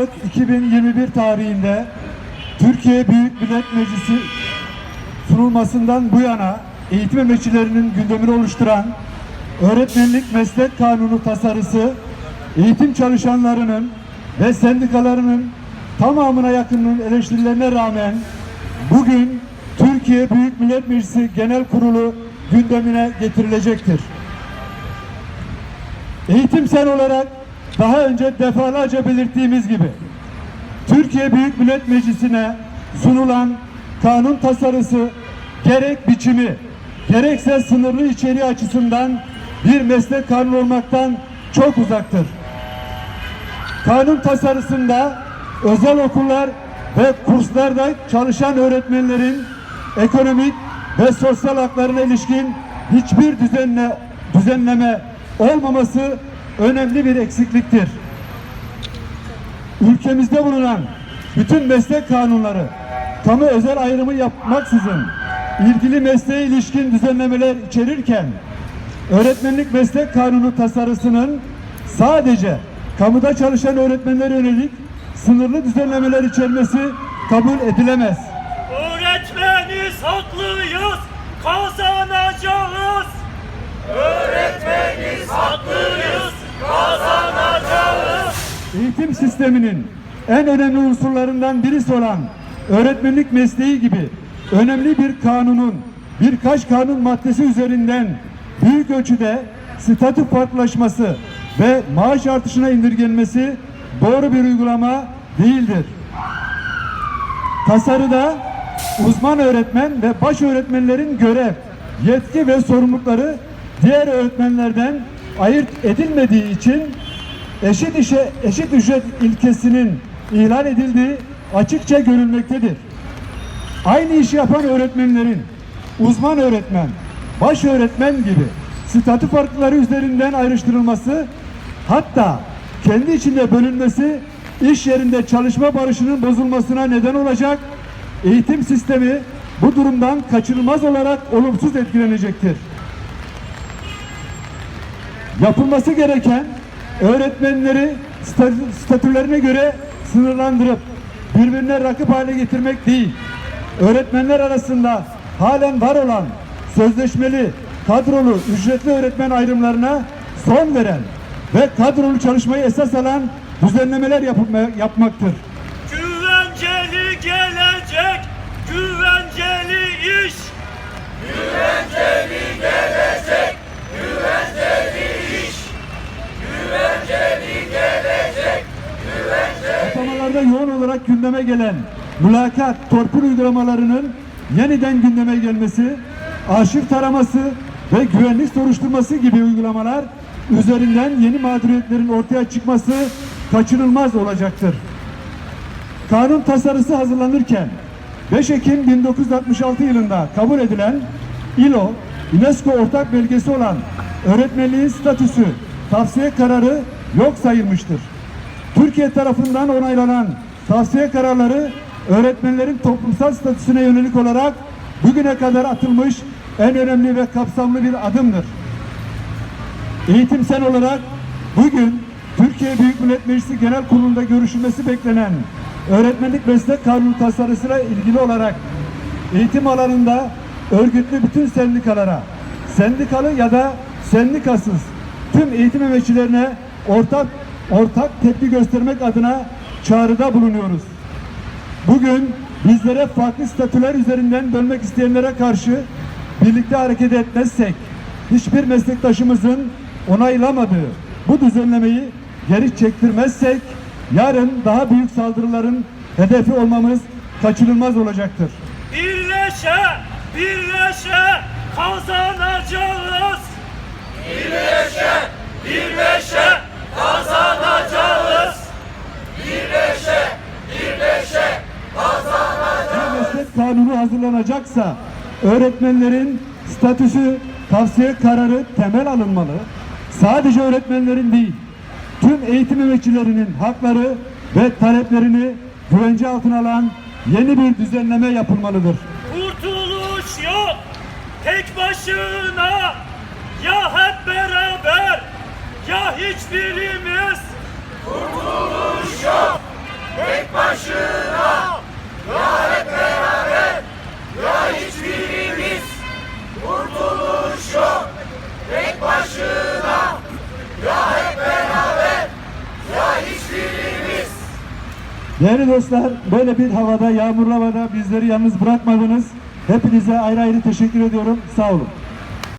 Aralık 2021 tarihinde Türkiye Büyük Millet Meclisi sunulmasından bu yana eğitim emekçilerinin gündemini oluşturan Öğretmenlik Meslek Kanunu tasarısı eğitim çalışanlarının ve sendikalarının tamamına yakınının eleştirilerine rağmen bugün Türkiye Büyük Millet Meclisi Genel Kurulu gündemine getirilecektir. Eğitim sen olarak daha önce defalarca belirttiğimiz gibi Türkiye Büyük Millet Meclisi'ne sunulan kanun tasarısı gerek biçimi gerekse sınırlı içeriği açısından bir meslek kanunu olmaktan çok uzaktır. Kanun tasarısında özel okullar ve kurslarda çalışan öğretmenlerin ekonomik ve sosyal haklarına ilişkin hiçbir düzenle, düzenleme olmaması önemli bir eksikliktir. Ülkemizde bulunan bütün meslek kanunları kamu özel ayrımı yapmaksızın ilgili mesleğe ilişkin düzenlemeler içerirken öğretmenlik meslek kanunu tasarısının sadece kamuda çalışan öğretmenlere yönelik sınırlı düzenlemeler içermesi kabul edilemez. Öğretmeniz haklıyız, kazanacağız. Öğretmeniz haklıyız. Eğitim sisteminin en önemli unsurlarından birisi olan öğretmenlik mesleği gibi önemli bir kanunun birkaç kanun maddesi üzerinden büyük ölçüde statü farklılaşması ve maaş artışına indirgenmesi doğru bir uygulama değildir. Tasarıda uzman öğretmen ve baş öğretmenlerin görev, yetki ve sorumlulukları diğer öğretmenlerden ayırt edilmediği için eşit işe eşit ücret ilkesinin ihlal edildiği açıkça görülmektedir. Aynı işi yapan öğretmenlerin uzman öğretmen, baş öğretmen gibi statü farkları üzerinden ayrıştırılması hatta kendi içinde bölünmesi iş yerinde çalışma barışının bozulmasına neden olacak eğitim sistemi bu durumdan kaçınılmaz olarak olumsuz etkilenecektir. Yapılması gereken öğretmenleri statü- statülerine göre sınırlandırıp birbirine rakip hale getirmek değil. Öğretmenler arasında halen var olan sözleşmeli, kadrolu, ücretli öğretmen ayrımlarına son veren ve kadrolu çalışmayı esas alan düzenlemeler yapılma- yapmaktır. Güvenceli gelecek, güvenceli iş. Güvenceli gelecek, güvenceli iş. Güvenceli gelecek. Atamalarda yoğun olarak gündeme gelen mülakat, torpil uygulamalarının yeniden gündeme gelmesi, arşiv taraması ve güvenlik soruşturması gibi uygulamalar üzerinden yeni mağduriyetlerin ortaya çıkması kaçınılmaz olacaktır. Kanun tasarısı hazırlanırken 5 Ekim 1966 yılında kabul edilen ILO, UNESCO ortak belgesi olan öğretmenliğin statüsü tavsiye kararı yok sayılmıştır. Türkiye tarafından onaylanan tavsiye kararları öğretmenlerin toplumsal statüsüne yönelik olarak bugüne kadar atılmış en önemli ve kapsamlı bir adımdır. Eğitimsel olarak bugün Türkiye Büyük Millet Meclisi Genel Kurulu'nda görüşülmesi beklenen öğretmenlik meslek kanunu tasarısıyla ilgili olarak eğitim alanında örgütlü bütün sendikalara, sendikalı ya da sendikasız tüm eğitim emekçilerine ortak ortak tepki göstermek adına çağrıda bulunuyoruz. Bugün bizlere farklı statüler üzerinden bölmek isteyenlere karşı birlikte hareket etmezsek, hiçbir meslektaşımızın onaylamadığı bu düzenlemeyi geri çektirmezsek, yarın daha büyük saldırıların hedefi olmamız kaçınılmaz olacaktır. Birleşe, birleşe kazanacağız. Birleşe, birleşe kazanacağız. Birleşe, birleşe Meslek kanunu hazırlanacaksa öğretmenlerin statüsü tavsiye kararı temel alınmalı. Sadece öğretmenlerin değil, tüm eğitim emekçilerinin hakları ve taleplerini güvence altına alan yeni bir düzenleme yapılmalıdır. Kurtuluş yok tek başına ya hep beraber ya hiçbirimiz. Kurtuluş yok başına Ya Değerli dostlar, böyle bir havada, yağmurlu havada bizleri yalnız bırakmadınız. Hepinize ayrı ayrı teşekkür ediyorum. Sağ olun.